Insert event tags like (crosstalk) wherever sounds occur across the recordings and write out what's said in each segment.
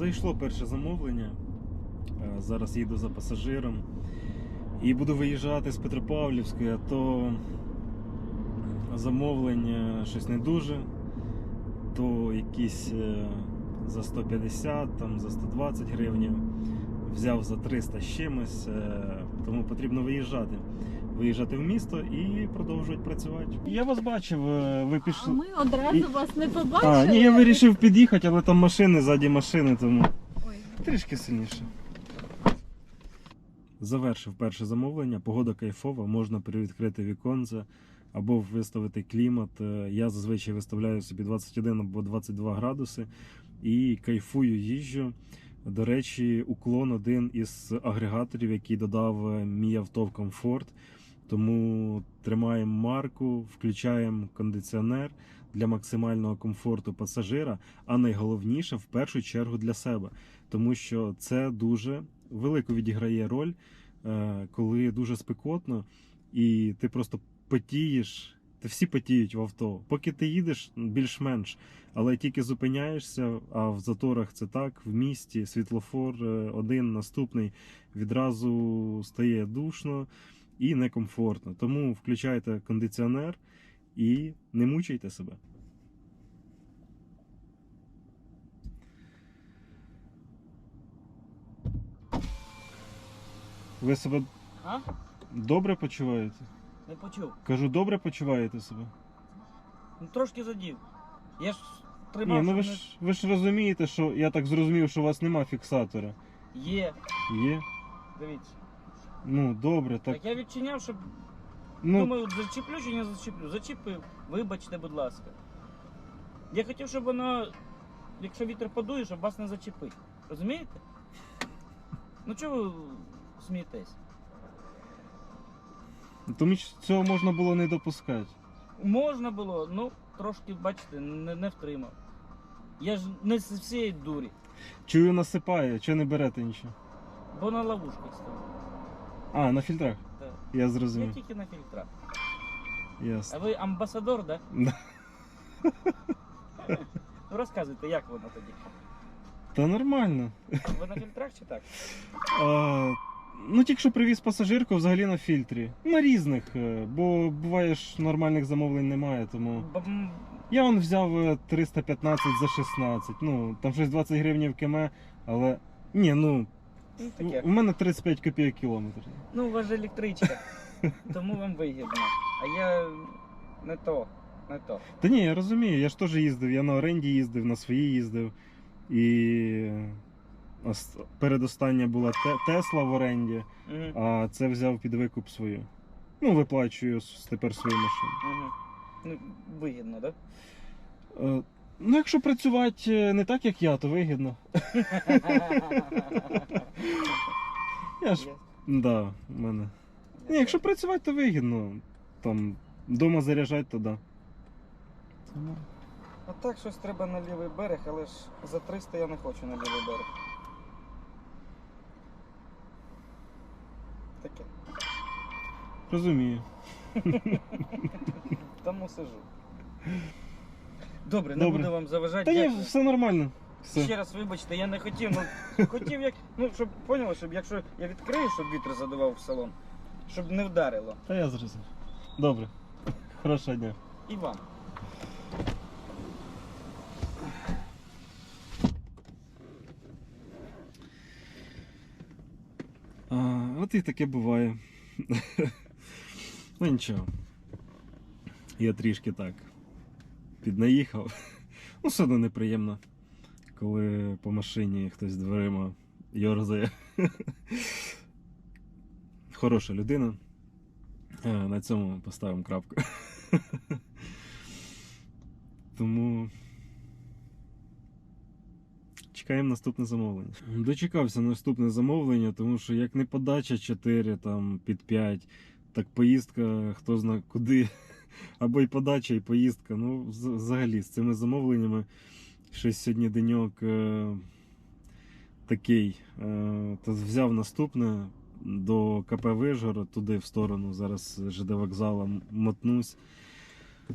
Зайшло перше замовлення. Е, Зараз їду за пасажиром. І буду виїжджати з Петропавлівської, а то замовлення щось не дуже, то якісь е, за 150, там за 120 гривень. Взяв за 300 з чимось, е, тому потрібно виїжджати. Виїжджати в місто і продовжувати працювати. Я вас бачив, е, ви А ми одразу І- вас не побачили. А, ні, я вирішив під'їхати, але там машини ззаді машини, тому Ой. трішки сильніше. Завершив перше замовлення. Погода кайфова, можна перевідкрити віконце або виставити клімат. Е, Я зазвичай виставляю собі 21 або 22 градуси і кайфую їжджу. До речі, уклон один із агрегаторів, який додав е, мій авто в комфорт. Тому тримаємо марку, включаємо кондиціонер для максимального комфорту пасажира, а найголовніше в першу чергу для себе, тому що це дуже велику відіграє роль, е, коли дуже спекотно, і ти просто потієш. Ти всі потіють в авто. Поки ти їдеш, більш-менш, але тільки зупиняєшся, а в заторах це так, в місті світлофор е, один, наступний відразу стає душно і некомфортно. Тому включайте кондиціонер і не мучайте себе. Ви себе А? добре почуваєте? Не почув. Кажу, добре почуваєте себе? Ну трошки задів. Я ж Ні, ну ви щоб ж ви ж розумієте, що я так зрозумів, що у вас нема фіксатора. не- Є, Є? дивіться. Ну, добре, Так, так. я відчиняв, щоб. Ну, Думаю, зачіплю чи не зачіплю. Зачіпив. Вибачте, будь ласка. Я хотів, щоб воно, якщо вітер подує, щоб вас не зачепити. Розумієте? Ну чого ви смієтесь? тому що цього можна було не допускати. Можна було, ну трошки, бачите, не, не втримав. Я ж не з всієї дурі, Чую, насипає, чи не берете нічого? бо на ловушках став. А, на фільтрах. Так. Я Я зрозумів. тільки на фільтрах. А ви амбасадор, да? (laughs) Да. Ну розказуйте, як воно тоді? Та нормально. Ви на фільтрах чи так? А, ну, тільки що привіз пасажирку взагалі на фільтрі. На різних, е, бо буває ж нормальних замовлень немає, тому. Я он взяв е, 315 за 16. Ну, там щось 20 гривень в км, але. Ні, ну, Ну, у таке. у мене 35 копійок кілометр. Ну, у вас же електричка, (laughs) тому вам вигідно. А я не то, не то. Та ні, я розумію, я ж теж їздив, я на оренді їздив, на свої їздив. І ос- передостання була Те- Тесла в оренді, а це взяв під викуп свою. Ну, виплачую с- тепер свою машину. Ну, вигідно, так? Е, Ну, якщо працювати е, не так, як я, то вигідно. (laughs) Я ж, да, в мене. Ні, якщо працювати, то вигідно. Там, вдома заряджати, то да. А так щось треба на лівий берег, але ж за 300 я не хочу на лівий берег. Таке. Розумію. (laughs) Тому сижу. Добре, не Добре. буду вам заважати. Та ні, Дякую. все нормально. Все. Ще раз вибачте, я не хотів, ну хотів як. Ну, щоб поняли, щоб якщо я відкрию, щоб вітер задував в салон, щоб не вдарило. Та я зрозумів. Добре. Хорошого дня. І вам. А, от і таке буває. (laughs) ну нічого. Я трішки так піднаїхав. Ну, все одно неприємно, коли по машині хтось дверима йорзає. Хороша людина. Е, На цьому поставимо крапку. Тому. Чекаємо наступне замовлення. Дочекався наступне замовлення, тому що як не подача 4 там, під 5, так поїздка хто зна куди. Або й подача, і поїздка. Ну, взагалі, з цими замовленнями щось сьогодні деньок е, такий. Е, то взяв наступне до КП Вижгород, туди в сторону. Зараз ЖД вокзала мотнусь.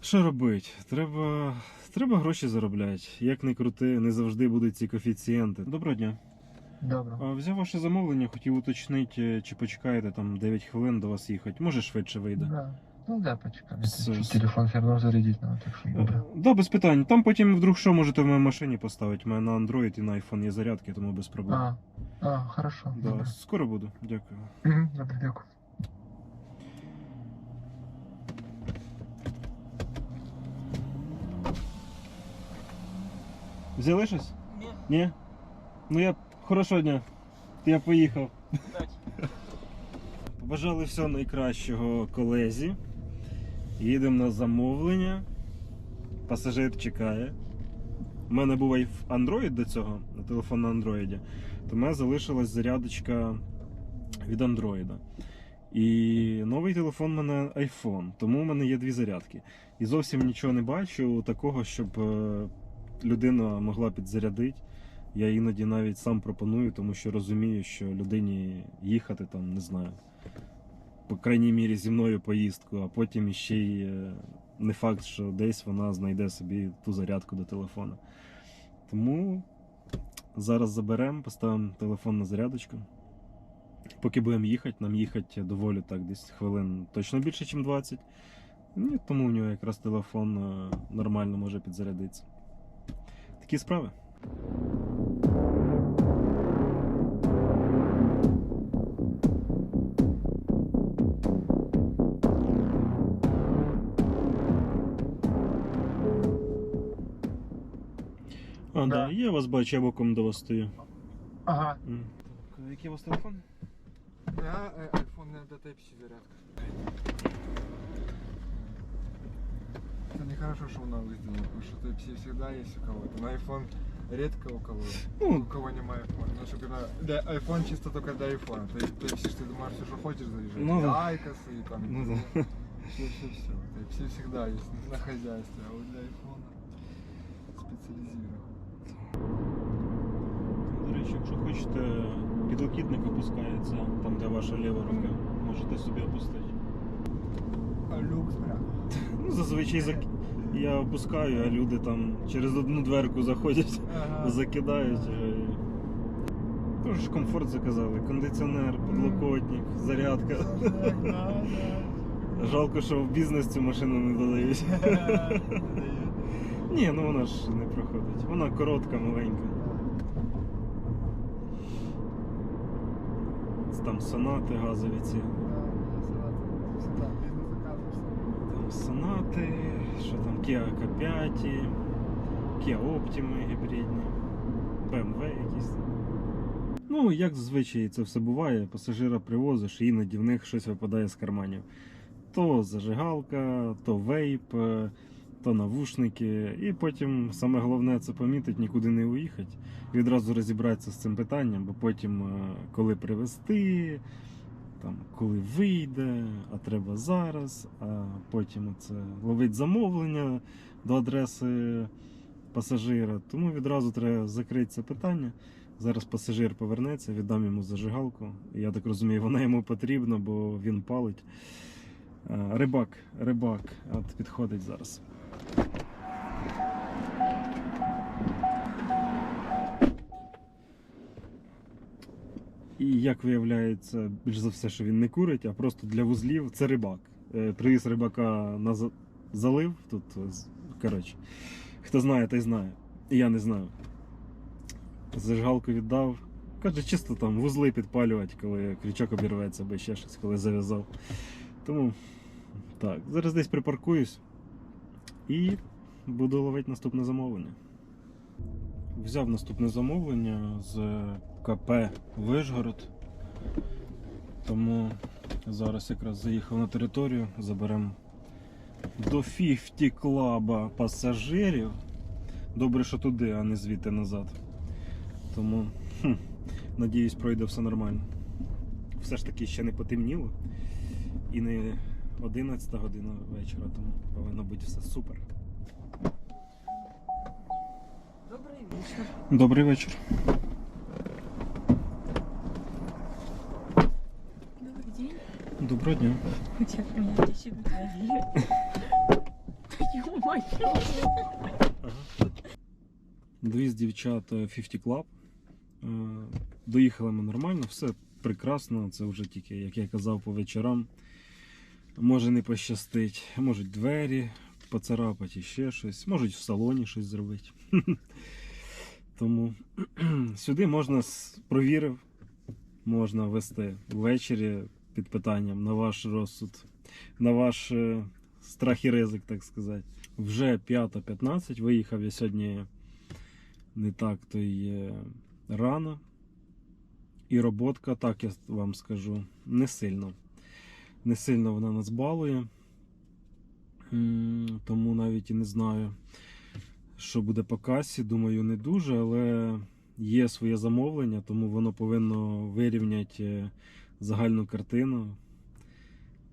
Що робити? Треба, треба гроші заробляти. Як не крути, не завжди будуть ці коефіцієнти. Доброго дня. Добре. Взяв ваше замовлення, хотів уточнити, чи почекаєте там 9 хвилин до вас їхати. Може швидше вийде. Да. Ну да, почекай. Все, Чуть. Телефон все равно зарядить надо, так что добре. Е, Да, без питань. Там потім вдруг що можете в моїй машині поставити. У мене на Android і на iPhone є зарядки, тому без проблем. А, а, хорошо. Да, Добре. скоро буду. Дякую. Мгм, Добре, дякую. Взяли щось? Ні, Ні? Ну я хорошого дня. Я поїхав. Побажали всього найкращого колезі. Їдемо на замовлення. Пасажир чекає. У мене був Android до цього, на телефон на Android. То в мене залишилась зарядочка від Android. І новий телефон в мене iPhone, тому в мене є дві зарядки. І зовсім нічого не бачу такого, щоб е, людина могла підзарядити. Я іноді навіть сам пропоную, тому що розумію, що людині їхати там, не знаю, по крайній мірі зі мною поїздку, а потім іще й е, не факт, що десь вона знайде собі ту зарядку до телефона. Тому зараз заберемо, поставимо телефон на зарядочку. Поки будемо їхати, нам їхати доволі так, десь хвилин точно більше, ніж 20. Ну, тому в нього якраз телефон е, нормально може підзарядитися. Такі справи. Да. Я вас бачу, я боком до вас стою. Ага. М. Так, який у вас телефон? Я э, iPhone на Type-C зарядка. Это нехорошо, что он новый сделал, потому что Type-C всегда есть у кого-то. На iPhone редко у кого Ну. у кого не iPhone. Ну, чтобы на... Да, iPhone чисто только для iPhone. То есть Type-C, что ты можешь все, что хочешь заряжать. Ну да. Айкос, и там... Ну да. Все-все-все. Type-C всегда есть на хозяйстве, а вот для iPhone специализирован. Речі, якщо підлокітник опускається, там де ваша ліва рука, можете собі опустити. А люк. (laughs) Ну, зазвичай зак... я опускаю, а люди там через одну дверку заходять, Ага. (laughs) закидають. е, Тож комфорт заказали. Кондиціонер, підлокотник, зарядка. (laughs) Жалко, що в бізнес цю машину не додають. Ні, ну вона ж не проходить. Вона коротка, маленька. Це Там сонати газові ці. Там сонати, що там Kia K5, Kia Optima гібридні, BMW якісь. там. Ну, як зазвичай це все буває, пасажира привозиш, і іноді в них щось випадає з карманів. То зажигалка, то вейп, то навушники. І потім саме головне це помітити, нікуди не уїхати. І відразу розібратися з цим питанням, бо потім, е, коли привезти, там, коли вийде, а треба зараз, а потім це ловить замовлення до адреси пасажира. Тому відразу треба закрити це питання. Зараз пасажир повернеться, віддам йому зажигалку. Я так розумію, вона йому потрібна, бо він палить. Е, Рибак, рибак, от підходить зараз. І як виявляється, більш за все, що він не курить, а просто для вузлів це рибак. Е, Привіз рибака на залив. Тут, коротше, хто знає, той знає. І я не знаю. Зажигалку віддав. Каже, чисто там вузли підпалювати, коли крючок обірветься, або ще щось, коли зав'язав. Тому так, зараз десь припаркуюсь і буду ловити наступне замовлення. Взяв наступне замовлення з КП Вишгород. Тому зараз якраз заїхав на територію, заберемо до 50 клаба пасажирів. Добре, що туди, а не звідти назад. Тому, хм, надіюсь, пройде все нормально. Все ж таки ще не потемніло. І не 11 година вечора, тому повинно бути все супер. Добрий вечір. Добрий вечір. Добрый день. Доброго дня. Хотя меня еще Ё-моё. Дві з дівчат е, 50 Club. Е, Доїхали ми нормально, все прекрасно. Це вже тільки, як я казав, по вечорам. Може не пощастить. Можуть двері поцарапати, ще щось, можуть в салоні щось зробити. (laughs) Тому (clears throat) сюди можна провірив, можна вести ввечері під питанням на ваш розсуд, на ваш е, страх і ризик, так сказати. Вже 5.15. Виїхав я сьогодні не так то й е, рано. І роботка, так я вам скажу, не сильно. Не сильно вона нас балує. Тому навіть і не знаю, що буде по касі. Думаю, не дуже, але є своє замовлення, тому воно повинно вирівняти е, загальну картину.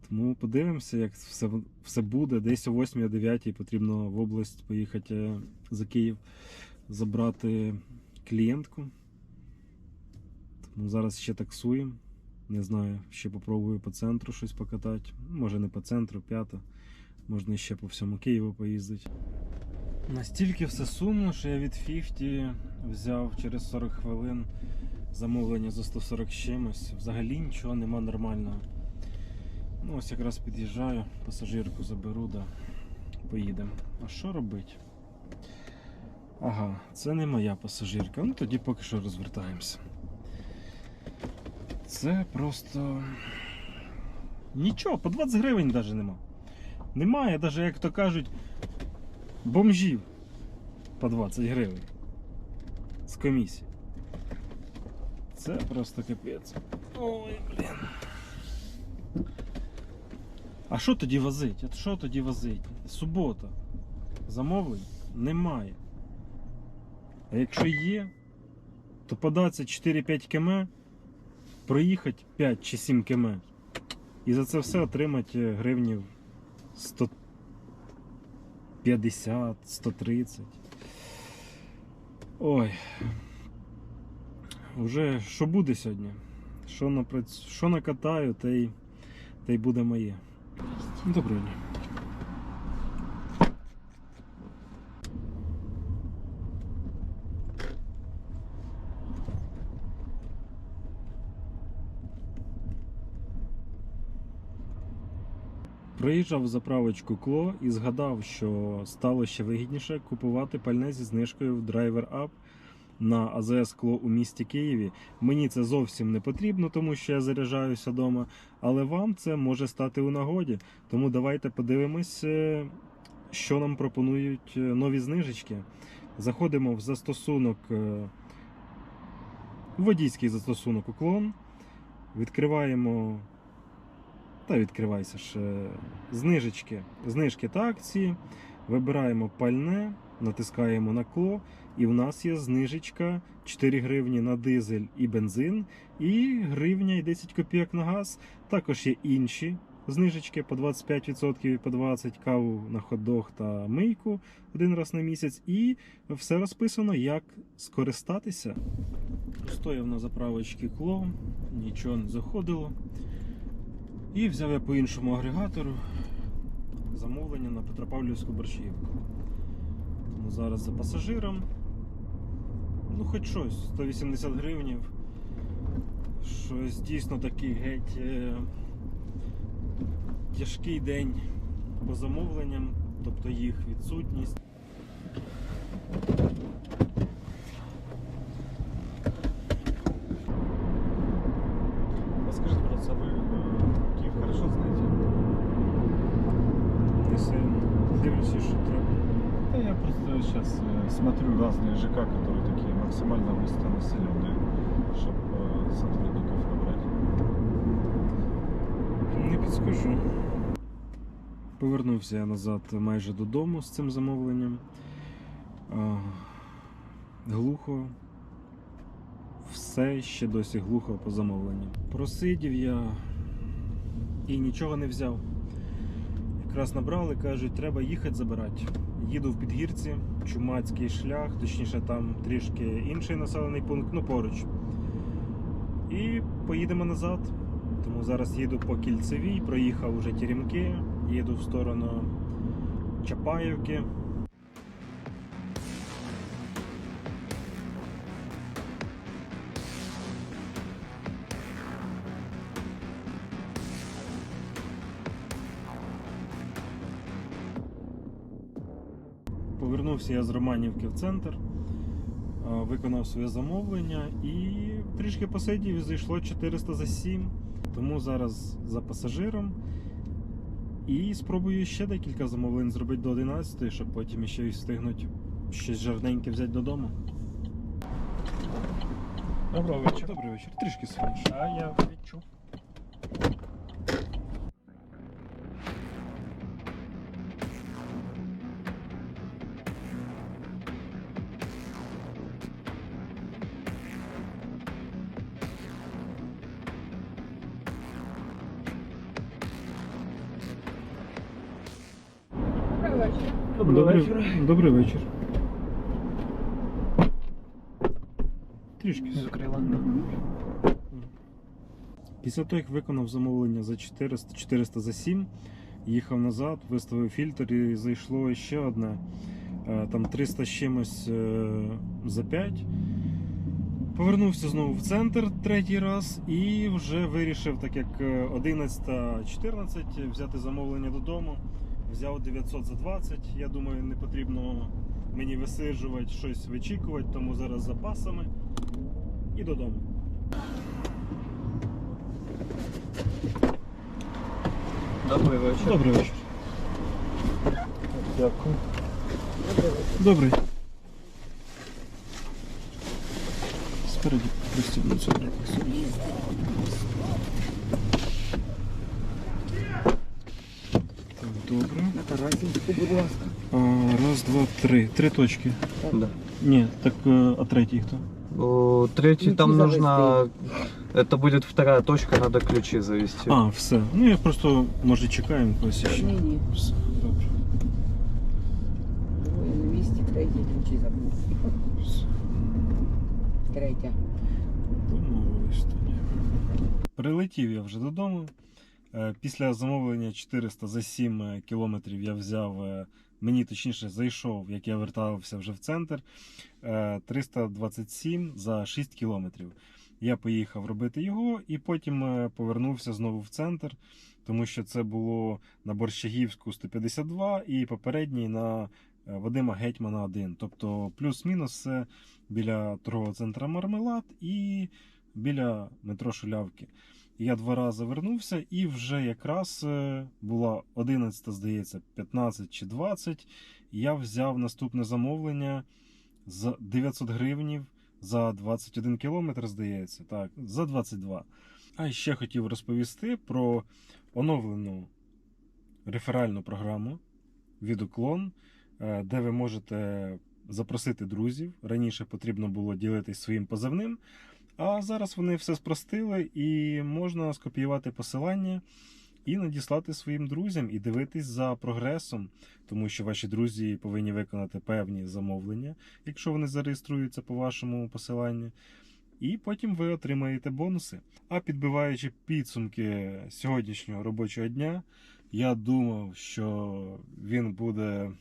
Тому подивимося, як все, все буде. Десь о 8-9 потрібно в область поїхати е, за Київ забрати клієнтку. Тому зараз ще таксуємо. Не знаю, ще попробую по центру щось покатати. Може не по центру, п'ята. Можна ще по всьому Києву поїздити. Настільки все сумно, що я від 50 взяв через 40 хвилин замовлення за 140 чимось. Взагалі нічого нема нормального. Ну, ось якраз під'їжджаю, пасажирку заберу, да поїдемо. А що робити? Ага, це не моя пасажирка. Ну тоді поки що розвертаємося. Це просто. Нічого, по 20 гривень навіть нема. Немає, навіть, як то кажуть, бомжів по 20 гривень. З комісії. Це просто капець. Ой, блін. А що тоді возить? От що тоді возить? Субота. Замовлень немає. А якщо є, то податися 4-5 км, проїхати 5 чи 7 км. І за це все отримати гривнів 150, 130. Ой. Уже що буде сьогодні? Що, напраць... що накатаю, те й, те й буде моє. Доброго дня. Проїжджав в заправочку Кло і згадав, що стало ще вигідніше купувати пальне зі знижкою в Driver Up на АЗС Кло у місті Києві. Мені це зовсім не потрібно, тому що я заряджаюся вдома, але вам це може стати у нагоді. Тому давайте подивимось, е, що нам пропонують е, нові знижечки. Заходимо в застосунок, е, водійський застосунок уклон. Відкриваємо. Та відкривайся ж. Знижечки. Знижки та акції. Вибираємо пальне, натискаємо на кло, і в нас є знижечка 4 гривні на дизель і бензин, і гривня і 10 копійок на газ. Також є інші знижечки по 25% і по 20% каву на хот-дог та мийку один раз на місяць. І все розписано, як скористатися. Стояв на заправочці кло, нічого не заходило. І взяв я по іншому агрегатору замовлення на Петропавлівську борщівку. Тому зараз за пасажиром. Ну, хоч щось, 180 гривнів. Щось дійсно такий геть е, тяжкий день по замовленням, тобто їх відсутність. Скажите, пожалуйста, вы э, Киев хорошо знаете? Не сильно. Дивлюся, що треба. Да я просто сейчас смотрю разные ЖК, которые такие максимально густонаселенные, чтобы сотрудников набрать. Не підскажу. Повернувся я назад майже додому з цим замовленням. А, глухо. Все ще досі глухо по замовленню. Просидів я і нічого не взяв. Якраз набрали, кажуть, треба їхати забирати. Їду в підгірці, чумацький шлях, точніше там трішки інший населений пункт, ну поруч. І поїдемо назад. Тому зараз їду по кільцевій, проїхав уже Тірімки, їду в сторону Чапаївки. Повернувся я з Романівки в центр, виконав своє замовлення і трішки посидів і зайшло 400 за 7. Тому зараз за пасажиром. І спробую ще декілька замовлень зробити до 11, щоб потім ще й встигнути щось жарненьке взяти додому. Доброго вечора. Добрий вечір. Трішки сильніше. А я відчув. Добрий, добрий вечір. Трішки. Закрила. Після того, як виконав замовлення за 400, 400 за 7, їхав назад, виставив фільтр і зайшло ще одне. е, Там 300 з чимось е, за 5. Повернувся знову в центр третій раз і вже вирішив, так як е, 11.14, взяти замовлення додому. Взяв 900 за 20. Я думаю, не потрібно мені висиджувати, щось вичікувати, тому зараз з запасами і додому. Добрий вечір. Добрий вечір. Дякую. Добрий. Спереді пристібнуться. добре. На Тарасівську, будь ласка. А, раз, два, три. Три точки. Да. Ні, так э, а третій хто? О, Третий, Ключи там завести. нужно... Это будет вторая точка, надо ключи завести. А, все. Ну я просто, може, чекаємо когось ще. Ні, ні. Все, добре. Двоє невісті, третій ключі забув. Все. Третя. Домовились тоді. Прилетів я вже додому. Е, Після замовлення 400 за 7 кілометрів я взяв, е, мені точніше зайшов, як я вертався вже в центр. е, 327 за 6 кілометрів. Я поїхав робити його і потім е, повернувся знову в центр, тому що це було на Борщагівську 152 і попередній на е, Вадима Гетьмана 1. Тобто плюс-мінус біля торгового центру Мармелад і біля метро Шулявки. Я два рази вернувся, і вже якраз е, була 11, здається, 15 чи 20. Я взяв наступне замовлення за 900 гривнів за 21 кілометр, здається, так, за 22. А ще хотів розповісти про оновлену реферальну програму від Уклон, е, де ви можете запросити друзів. Раніше потрібно було ділитись своїм позивним. А зараз вони все спростили і можна скопіювати посилання і надіслати своїм друзям і дивитись за прогресом, тому що ваші друзі повинні виконати певні замовлення, якщо вони зареєструються по вашому посиланню. І потім ви отримаєте бонуси. А підбиваючи підсумки сьогоднішнього робочого дня, я думав, що він буде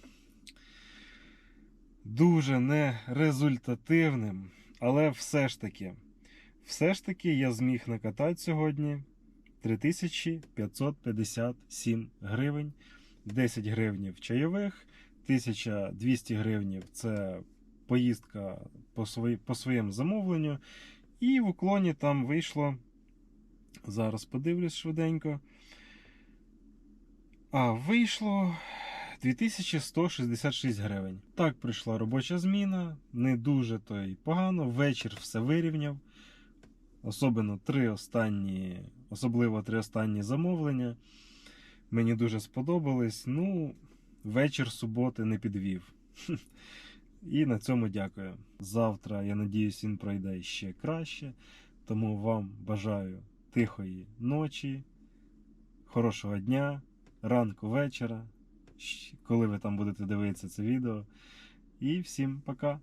дуже нерезультативним, але все ж таки. Все ж таки я зміг накатати сьогодні 3557 гривень, 10 гривнів чайових, 1200 гривнів це поїздка по, свої, по своєму замовленню. І в уклоні там вийшло. Зараз подивлюсь швиденько. А, вийшло 2166 гривень. Так прийшла робоча зміна, не дуже то й погано. Вечір все вирівняв. Особливо три останні, особливо три останні замовлення. Мені дуже сподобались. Ну, вечір суботи не підвів. І на цьому дякую. Завтра, я надіюсь, він пройде ще краще. Тому вам бажаю тихої ночі, хорошого дня, ранку, вечора, коли ви там будете дивитися це відео. І всім пока!